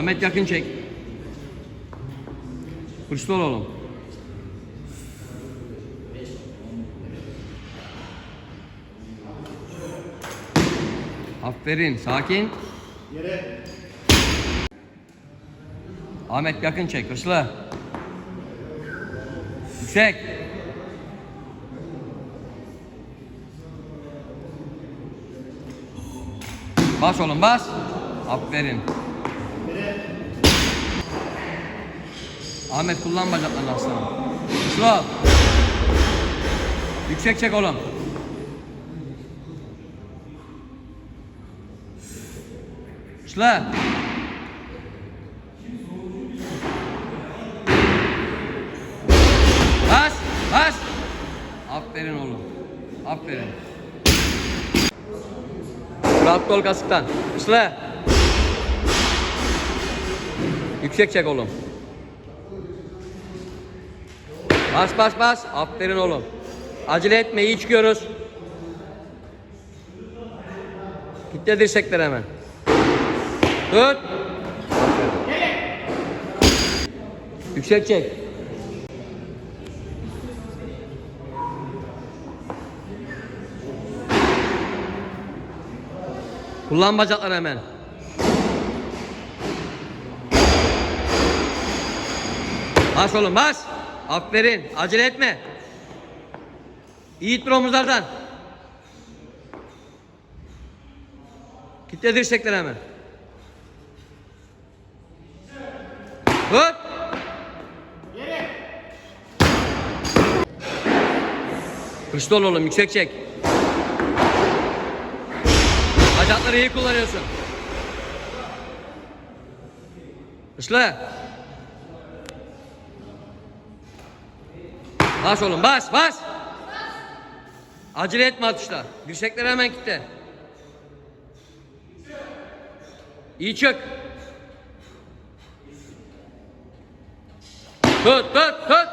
Ahmet yakın çek. Hırslı ol oğlum. Aferin. Sakin. Yere. Ahmet yakın çek. Hırslı. Yüksek. Bas oğlum bas. Aferin. Ahmet kullan bacaklarını aslanım. Ol. Yüksek çek oğlum. Hırslı. Bas, bas. Aferin oğlum. Aferin. Rahat kol kasıktan. Isla. Yüksek çek oğlum. Bas bas bas. Aferin oğlum. Acele etme iyi çıkıyoruz. Kitle dirsekler hemen. Tut. Yüksek çek. Kullan bacakları hemen. Bas oğlum bas. Aferin. Acele etme. İyi ittir omuzlardan. Kitle dirsekleri hemen. Tut. Hırslı ol oğlum yüksek çek. Bacakları iyi kullanıyorsun. Hırslı. Bas oğlum bas bas. Acele etme atışta. Dirsekleri hemen kitle. İyi çık. Tut tut tut.